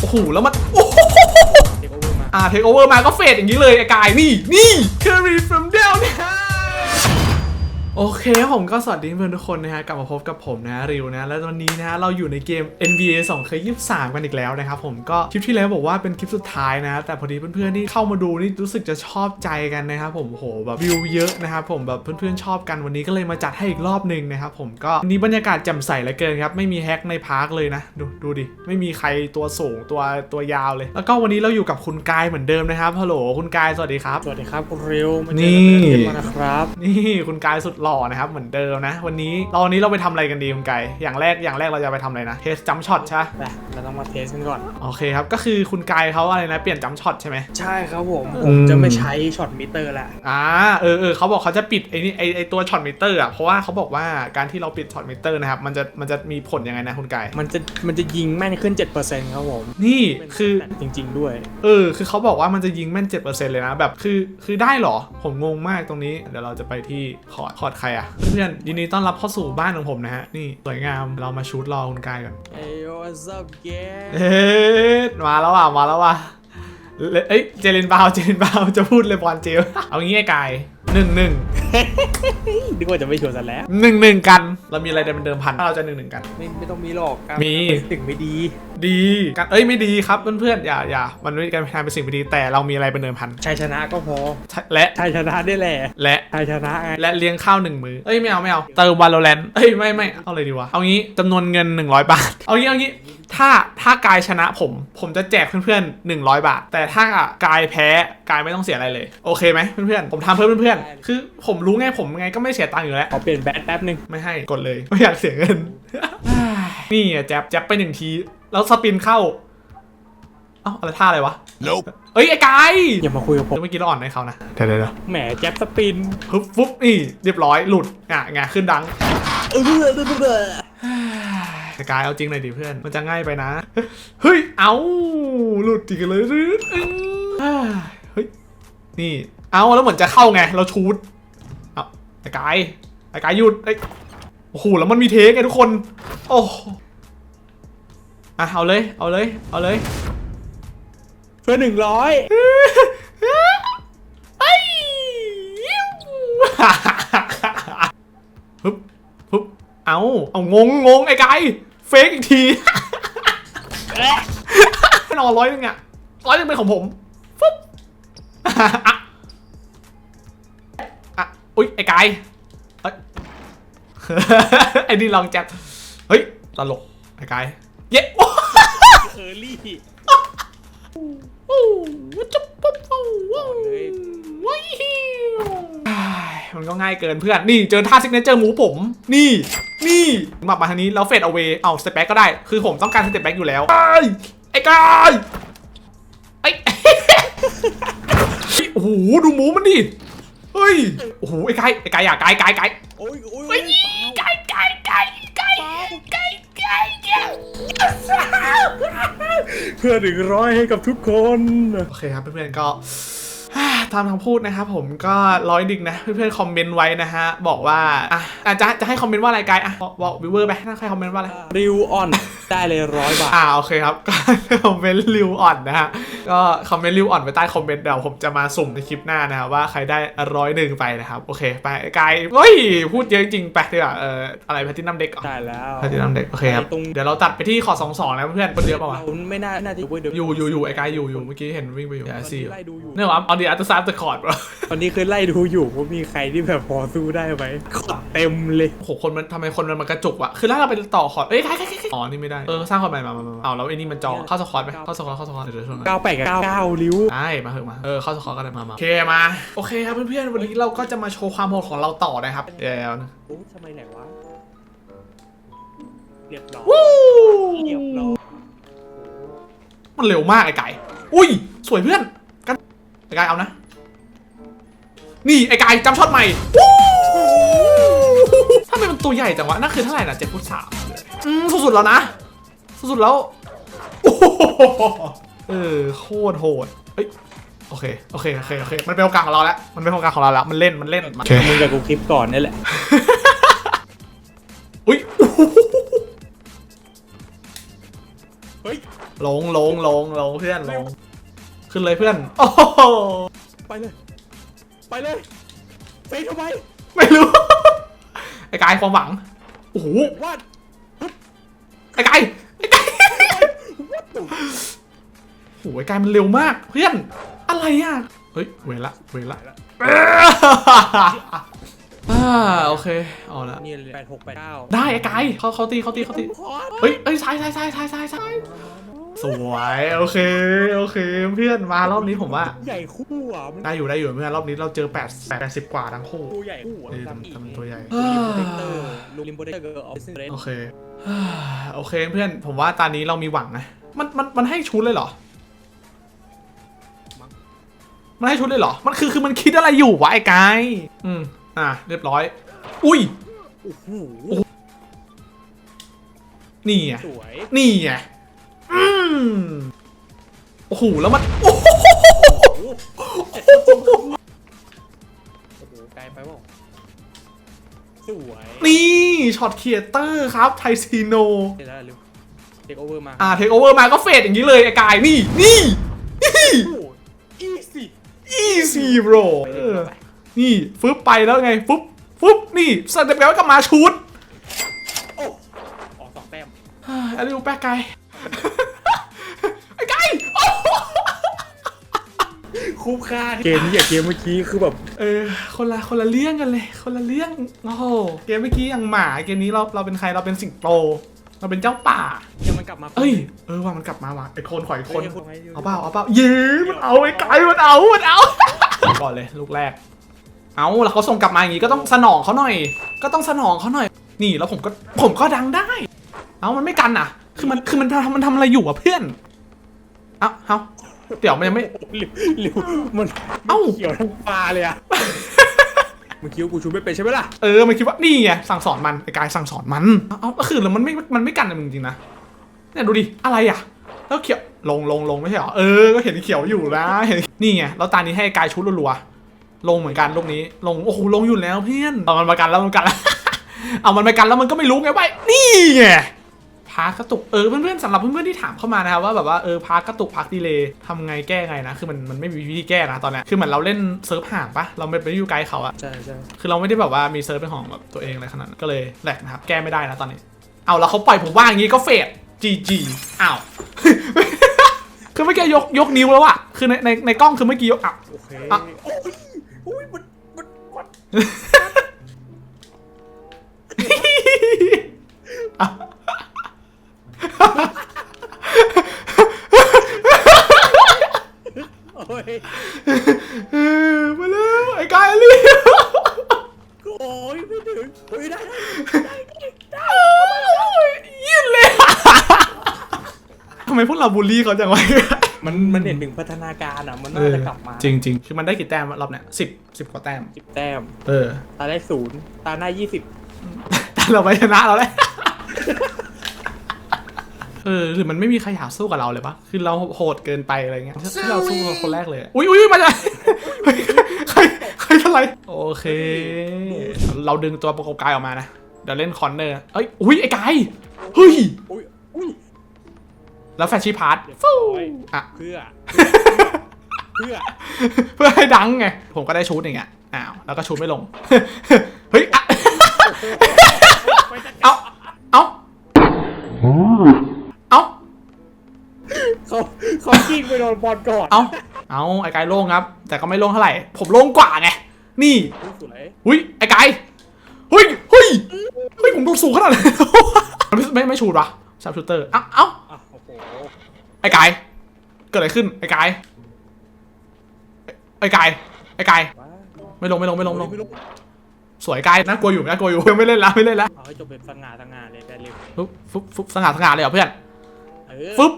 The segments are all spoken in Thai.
โอ้โหแล้วมันโอ้โหอ่าเทคโอเวอร์มาก็เฟดอย่างนี้เลยไอ้กายนี่นี่ Curry from down โอเคครับผมก็สวัสดีเพื่อนทุกคนนะฮะกลับมาพบกับผมนะริวนะ และวันนี้นะฮะเราอยู่ในเกม NBA 2 k 23กันอีกแล้วนะครับผมก็คลิปที่แล้วบอกว่าเป็นคลิปสุดท้ายนะ แต่พอดีเพื่อนๆที่เข้ามาดูนี่รู้สึกจะชอบใจกันนะครับผมโหแบบวิวเยอะนะครับผมแบบเพื่อนๆชอบกันวันนี้ก็เลยมาจัดให้อีกรอบหนึ่งนะครับผมก็วันนี้บรรยากาศแจ่มใสเหลือเกินครับไม่มีแฮกในพาร์คเลยนะดูดูดิไม่มีใครตัวสูงตัวตัวยาวเลย แล้วก็วันนี้เราอยู่กับคุณกายเหมือนเดิมนะครับฮัลโหลคุณกายสวัสดีครับสวัสดีครับคุณริวมานี่เจอกันแล้วนะครับนี่คุณกายสุดหล่อนะครับเหมือนเดิมนะ วันนี้เราวันนี้เราไปทำอะไรกันดีคุณกายอย่างแรกอย่างแรกเราจะไปทำอะไรนะเทสจัมช็อตใช่ไหมไปเราต้องมาเทสกันก่อน โอเคครับก็คือคุณกายเขาอะไรนะเปลี่ยนจัมช็อตใช่ไหม ใช่ครับผมอืมผมจะไม่ใช้ช็อตมิเตอร์ละ อ่าเออเออเขาบอกเขาจะปิดไอ้นี่ไอไอตัวช็อตมิเตอร์อะเพราะว่าเขาบอกว่าการที่เราปิดช็อตมิเตอร์นะครับมันจะมันจะมีผลยังไงนะคุณกายมันจะมันจะยิงแม่นขึ้น 7%ครับผมนี่เป็นคือจริง ๆ ด้วย เออคือเขาบอกว่ามันจะยิงแม่น7%เลยนะแบบคือคือได้เหรอผมงงมากตรงนี้เดี๋ยวเราจะไปที่คอร์ดคอร์ดใครอะเพื่อนๆยินดีต้อนรับเข้าสู่บ้านของผมนะฮะ นี่สวยงามเรามาชูดรอคุณกายก่อน Hey what's up gang เอ๊ะมาแล้วว่ะมาแล้วว่ะเลเอ้ยเจลินบาวเจลินบาวจะพูดเลยบอลเจลเอางี้ไอ้กาย หนึ่งหนึ่งนึกว่าจะไม่ชวนซะแล้วหนึ่งหนึ่งกัน เรามีอะไรเป็นเดิมพันถ้าเราจะหนึ่งหนึ่งกัน ไม่ไม่ต้องมีหรอกการมี ถึงไม่ดี ดีกันเอ้ยไม่ดีครับเพื่อนๆอย่าอย่ามันไม่การพนันเป็นสิ่งไม่ดีแต่เรามีอะไรเป็นเดิมพันชัยชนะก็พอและชัยชนะได้แหละและชัยชนะไงและเลี้ยงข้าวหนึ่งมือเอ้ยไม่เอาไม่เอาเติมวาโลแรนเอ้ยไม่ไม่เอาเลยดีวะเอางี้จำนวนเงิน 100 บาท เอางี้เอางี้ ถ้าถ้ากายชนะผม ผมจะแจกเพื่อนๆ100 บาท แต่ถ้ากายแพ้กายไม่ต้องเสียอะไรเลย โอเคไหมเพื่อนๆผมทำเพื่อเพื่อนๆคือผมรู้ไงผมไงก็ไม่เสียตังค์อยู่แล้วขอเปลี่ยนแบทแป๊บนึงไม่ให้กดเลยไม่อยากเสียเงิน นี่อะแจ๊บแจ๊บไปหนึ่งทีแล้วสปินเข้าเอ้าอะไรท่าอะไรวะ Nope. เอ้ยไอ้กายอย่ามาคุยกับผมเมื่อกี้เราอ่อนให้เขานะเดี๋ยวเดี๋ยวเดี๋ยวแหมแจ็บสปินปุ๊บปุ๊บนี่เรียบร้อยหลุดอะไงขึ้นดัง สกายเอาจริงหน่อยดิเพื่อน มันจะง่ายไปนะ เฮ้ย เอาหลุดจริงเลยรืดอื้อเฮ้ย นี่ เอาแล้วเหมือนจะเข้าไง เราชูดเอาไอ้กายไอ้กายหยุดไอ้โอ้โห แล้วมันมีเทคไงทุกคน โอ้อะเอาเลย เอาเลย เอาเลยเพื่อหนึ่งร้อยไอ้ยิ้วฮึบฮึบเอา เอางงงงไอ้กาย เฟกอีกทีให้รอร้อยหนึงอะร้อยหนึงเป็นของผมฟุ๊บอะอะอุ้ยไอ้กายเอ้ยไอ้นี่ลองจับเฮ้ย ตลก ไอ้กาย เย้เออรี่โอ้จุ๊บปุ๊บโอ้ว้าวเลยว้าวอ้ายมันก็ง่ายเกินเพื่อน นี่เจอท่าซิกเนเจอร์หมูผม นี่ นี่มามาทางนี้แล้วเฟดเอาเวเอาสเตปแบ็กก็ได้ คือผมต้องการสเตปแบ็กอยู่แล้ว ไอ้ไอ้กายไอ้โอ้โหดูหมูมันดิ เฮ้ย โอ้โหไอ้กายไอ้กายอย่ากายกายกายโอ้ยโอ้ยไอ้กายกายกายกายกายกายกายเพื่อหนึ่งร้อยให้กับทุกคน โอเคครับเพื่อนๆก็ ตามทางพูดนะครับผมก็ร้อยดิ่งนะ เพื่อนๆคอมเมนต์ไว้นะฮะ บอกว่าอะอะจะจะให้คอมเมนต์ว่าอะไรกายอะบอกบอกวิวเวอร์ไปถ้าใครคอมเมนต์ว่าอะไรริวออนได้เลยร้อยบาทอ่าโอเคครับก็คอมเมนต์ริวอ่อนนะฮะ ก็คอมเมนต์ริวอ่อนไปใต้คอมเมนต์เดี๋ยวผมจะมาสุ่มในคลิปหน้านะครับว่าใครได้ร้อยหนึ่งไปนะครับ โอเค ไปกายเฮ้ย พูดเยอะจริงๆไปดีกว่าเอ่ออะไรพัทินัมเด็กได้แล้วพัทินัมเด็กโอเคครับ ตรงเดี๋ยวเราตัดไปที่ขอสองสองนะเพื่อนคนเดียวเปล่าวะเราไม่น่าน่าจะเว้ยเดี๋วอยู่อยู่อยู่ไอ้กายอยู่อยู่เมื่อกี้เห็นวิ่งไปอยู่ตอนไอซีนี้ไล่ดูอยู่เนี่ยว่าเอาดีอัตซาร์ตคอร์ดตอนนี้คือไล่ดูอยู่ว่ามีใครที่แบบพอสู้ได้ไหมขอดเต็มเลยโอ้โหคนมันทำไมคนมันมันกระจุกวะคือถ้าเราไปต่อคอร์ดเอ้ยใครใครใครอ๋อนี่ไม่ได้เออสร้างคอร์ดใหม่มามามามาเอาแล้วไอ้นี่มันจอเข้าสคอร์ดไหมเข้าสคอร์ดเข้าสคอร์ดเดี๋ยวเดี๋ยวช่วงนั้นเก้าแปดกับเก้าเก้าริ้วได้มาเถอะมา เออเข้าสคอร์ดก็ได้มามาโอเคมา โอเคครับเพื่อนๆ วันนี้เราก็จะมาโชว์ความโหดของเราต่อนะครับ เดี๋ยวนะโอ้ยทำไมไหนวะ เรียบร้อยวู้เรียบร้อยมันเร็วมากไอ้ไก่ อุ้ย สวยเพื่อน กัน ไอ้ไก่เอานะ นี่ไอ้ไก่จำช็อตใหม่วู้ทำไมมันตัวใหญ่จังวะ นั่นคือเท่าไหร่นะเจ็ดฟุตสามอืมสุดๆแล้วนะ สุดๆแล้วโอ้โห เออโคตรโหดเฮ้ยโอเคโอเคโอเคโอเคมันเป็นโอกาสของเราแล้วมันเป็นโอกาสของเราแล้วมันเล่นมันเล่นโอเคมึงกับกูคลิปก่อนนี่แหละอุ้ยเฮ้ยลงลงลงลงเพื่อนลงขึ้นเลยเพื่อนโอ้โหไปเลย ไปเลยเฟซทำไมไม่รู้ไอ้กายความหวังโอ้โหวัดไอ้กายไอ้กายวัดตุโอ้โห ไอ้กายมันเร็วมาก เพื่อน อะไรอะ เฮ้ย เวรละ เวรละอ่าโอเค เอาละ นี่แปดหกแปดเก้าได้ไอ้กายเขาเขาตีเขาตีเขาตี เฮ้ยเอ้ยซ้ายซ้ายซ้ายซ้ายซ้ายซ้ายสวย โอเค โอเค เพื่อนมารอบนี้ผมว่า ใหญ่คู่อะมันได้อยู่ได้อยู่เพื่อนรอบนี้เราเจอ8 80กว่าทั้งคู่ตัวใหญ่คู่อะเออทำอีกทำตัวใหญ่ลูริมโปรเตอร์ลูริมโปรเตอร์เกิร์ลออฟฟิศเรนโอเคโอเคเพื่อนผมว่าตอนนี้เรามีหวังนะมันมันมันให้ชุดเลยเหรอ มันให้ชุดเลยเหรอ มันคือคือมันคิดอะไรอยู่วะไอ้กายอืมอะเรียบร้อย อุ้ยโอ้โหนี่ไงสวยนี่ไงอืมโอ้โหแล้วมันโอ้โหโอ้โหไกลไปเปล่าสวยนี่ช็อตเคียเตอร์ครับไทซีโนเสร็จแล้วลืมเทคโอเวอร์มาอ่าเทคโอเวอร์มาก็เฟดอย่างนี้เลยไอ้กายนี่นี่นี่โอ้อีซี่ easy bro เออนี่ฟึบไปแล้วไงฟึบฟึบนี่สเต็ปแล้วก็มาชุดโอ้ออกสองแต้มอะไรดูแป๊กไกลไอ้ไกลโอ้โหคุ้มค่าเกมนี้อย่าเกมเมื่อกี้คือแบบเออคนละคนละเรื่องกันเลย คนละเรื่องโอ้โหเกมเมื่อกี้อย่างหมาเกมนี้เราเราเป็นใครเราเป็นสิงโตเราเป็นเจ้าป่ายังมันกลับมา เอ้ย เออว่ามันกลับมาว่ะไอ้โคนขอยคนเอ้ยคน เอาเปล่าเอาเปล่าเย้มันเอาไอ้ไก่มันเอา มันเอา ก่อนเลยลูกแรก เอาแล้วเขาส่งกลับมาอย่างงี้ก็ต้องสนองเขาหน่อย ก็ต้องสนองเขาหน่อย นี่แล้วผมก็ผมก็ดังได้ เอามันไม่กันอะ คือมันคือมันทำมันทำอะไรอยู่อะเพื่อน เอ้าเอ้าเดี๋ยวมันยังไม่หลิวหลิวมันเอ้าเกี่ยวทั้งปลาเลยอะเมื่อกี้กูชูไม่เป็นใช่ไหมล่ะ เออ มันคิดว่านี่ไงสั่งสอนมันไอ้กายสั่งสอนมัน เอาเอาก็คือแล้วมันไม่ มันไม่กันอะมึงจริงๆนะ เนี่ยดูดิ อะไรอะ แล้วเขียว ลงลงลงไม่ใช่เหรอ เออ ก็เห็นเขียวอยู่นะ เห็น นี่ไง แล้วตานี้ให้กายชุดรัวๆ ลงเหมือนกันลูกนี้ ลง โอ้โห ลงอยู่แล้วเพื่อนเอามันมากันแล้วมันกันแล้วเอามันมากันแล้วมันก็ไม่รู้ไงว่านี่ไงพาร์กระตุก เออ เพื่อนๆสำหรับเพื่อนๆที่ถามเข้ามานะครับว่าแบบว่าเออพาร์กระตุกพาร์กดีเลย์ทำไงแก้ไงนะ คือมันมันไม่มีวิธีแก้นะตอนเนี้ยคือเหมือนเราเล่นเซิร์ฟห่างปะเราไม่ไปอยู่ไกลเขาอะใช่ใช่คือเราไม่ได้แบบว่ามีเซิร์ฟเป็นของแบบตัวเองอะไรขนาดนั้นก็เลยแหลกนะครับแก้ไม่ได้นะตอนนี้ เอาแล้วเขาปล่อยผมว่างอย่างงี้ก็เฟดจีจีอ้าว คือเมื่อกี้ยกยกนิ้วแล้วอะคือในในในกล้องคือเมื่อกี้ยกอะโอเคอะ โอ้ยโอ้ยมันมันมัน ไมพวกเราบูลลี่เขาจังวะ มันมันเห็นถึงพัฒนาการอะ มันน่าจะกลับมาจริงจริงๆคือมันได้กี่แต้มวะรอบเนี้ยสิบสิบกว่าแต้ม สิบแต้ม เออ ตาได้ศูนย์ตาหน้ายี่สิบแต่เราไม่ชนะเราเลยเออหรือมันไม่มีใครอยากสู้กับเราเลยปะคือเราโหดเกินไปอะไรเงี้ยที่เราสู้กับคนแรกเลยอุ้ยอุ้ยมาจากเฮ้ยใครใครอะไรโอเค เราดึงตัวประกบกายออกมานะเดี๋ยวเล่นคอนเนอร์เอ้ยอุ้ยไอ้กายเฮ้ยอุ้ยอุ้ย แล้วแฟชชี่พาร์ทเรียบฟูร้อยอะเพื่อ เพื่อ เพื่อให้ดังไง ผมก็ได้ชุดอย่างเงี้ย อ้าว แล้วก็ชุดไม่ลง เฮ้ยอะเอาเอาเอาเขาเขากิ้งไปโดนบอลก่อน เอาเอาไอ้กายโล่งครับ แต่ก็ไม่โล่งเท่าไหร่ ผมโล่งกว่าไง นี่อุ้ยสวยหุยไอ้กายเฮ้ยเฮ้ยเฮ้ยผมโดนสูงขนาดนั้นไม่ไม่ไม่ชูดวะชาร์ปชูเตอร์ เอ้าเอ้า อะโอ้โหไอ้กาย เกิดอะไรขึ้น ไอ้กาย ไอ้กาย ไอ้กายว้าไม่ลงไม่ลงไม่ลงไม่ลงไม่ลง สวยกายน่ากลัวอยู่น่ากลัวอยู่ไม่เล่นละไม่เล่นละเอาให้จบเป็นสง่าสง่าเลยได้เร็วฟึบฟึบฟึบสง่าสง่าเลยเหรอเพื่อนเออฟึบ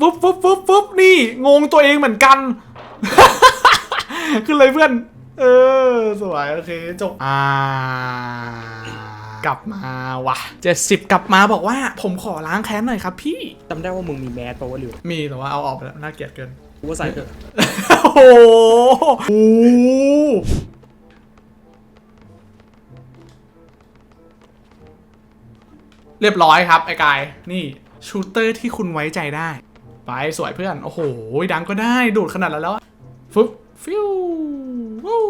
ฟึบฟึบฟึบฟึบนี่ งงตัวเองเหมือนกันขึ้นเลยเพื่อน เออ สวย โอเค จบ อ่า กลับมาว่ะเจ็ดสิบกลับมาบอกว่าผมขอล้างแค้นหน่อยครับพี่ จำได้ว่ามึงมีแมสตัวะหลิวมีแต่ว่าเอาออกไปแล้วน่าเกลียดเกิน กูว่าใส่เถอะโอ้โหโอ้โหเรียบร้อยครับไอ้กาย นี่ชูเตอร์ที่คุณไว้ใจได้ ไปสวยเพื่อน โอ้โห ดังก็ได้ดูดขนาดนั้นแล้วอะฟึบฟิววู้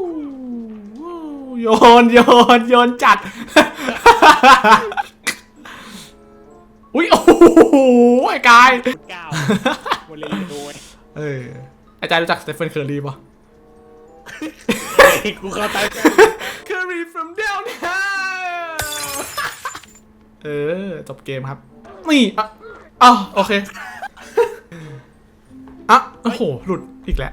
วู้โยนโยนโยนจัด อุ้ยโอ้โหไอ้กายเก้าโมเลโดยเอออาจารย์รู้จักสเตฟานเคอร์รีป่ะกูเข้าใจเคอร์รี from down here เออ จบเกมครับ นี่อะอ้าวโอเคอะโอ้โห หลุดอีกแล้ว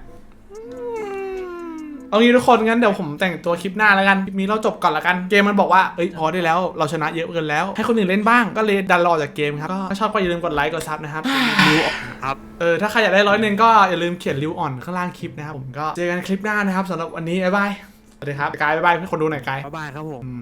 เอางี้ทุกคนงั้นเดี๋ยวผมแต่งตัวคลิปหน้าแล้วกันคลิปนี้เราจบก่อนละกันเกมมันบอกว่าเอ้ยพอได้แล้วเราชนะเยอะเกินแล้ว ให้คนอื่นเล่นบ้างก็เลยดันรอจากเกมครับก็ถ้าชอบก็อย่าลืมกดไลค์กดซับนะครับดูครับเออถ้าใครอยากได้ร้อยหนึ่งก็อย่าลืมเขียนริวอ่อนข้างล่างคลิปนะครับผมก็เจอกันคลิปหน้านะครับสำหรับวันนี้บ๊ายบายสวัสดีครับกายบ๊ายบายให้คนดูหน่อยกายบ๊ายบายครับผมอืม